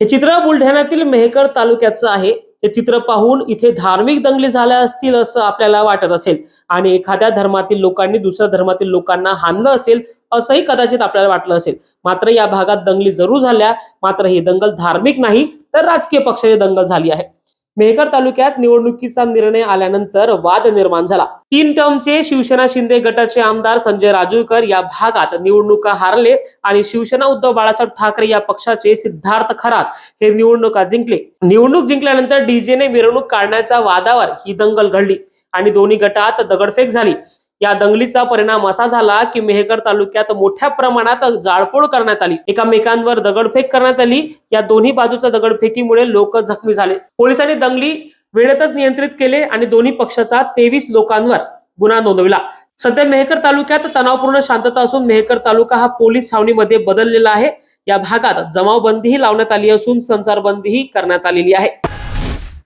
हे चित्र बुलढाण्यातील मेहकर तालुक्याचं आहे. हे चित्र पाहून इथे धार्मिक दंगली झाल्या असतील असं आपल्याला वाटत असेल आणि एखाद्या धर्मातील लोकांनी दुसऱ्या धर्मातील लोकांना हानलं असेल असंही कदाचित आपल्याला वाटलं असेल. मात्र या भागात दंगली जरूर झाल्या. मात्र ही दंगल धार्मिक नाही तर राजकीय पक्षाची दंगल झाली आहे. मेहकर तालुक्यात निवडणुकीचा निर्णय आल्यानंतर वाद निर्माण झाला. तीन टर्मचे शिवसेना शिंदे गटाचे आमदार संजय राजूरकर या भागात निवडणुका हारले आणि शिवसेना उद्धव बाळासाहेब ठाकरे या पक्षाचे सिद्धार्थ खरात हे निवडणुका जिंकले. निवडणूक जिंकल्यानंतर डीजेने मिरवणूक काढण्याच्या वादावर ही दंगल घडली आणि दोन्ही गटात दगडफेक झाली. या दंगलीचा परिणाम असा झाला की मेहकर तालुक्यात मोठ्या प्रमाणात जाळपोळ करण्यात आली. एकामेकांवर दगडफेक करण्यात आली. या दोन्ही बाजूच्या दगडफेकीमुळे लोक जखमी झाले. पोलिसांनी दंगली वेळेतच नियंत्रित केले आणि दोन्ही पक्षाचा तेवीस लोकांवर गुन्हा नोंदविला. सध्या मेहकर तालुक्यात तणावपूर्ण शांतता असून मेहकर तालुका हा पोलीस छावणीमध्ये बदललेला आहे. या भागात जमावबंदीही लावण्यात आली असून संचारबंदीही करण्यात आलेली आहे.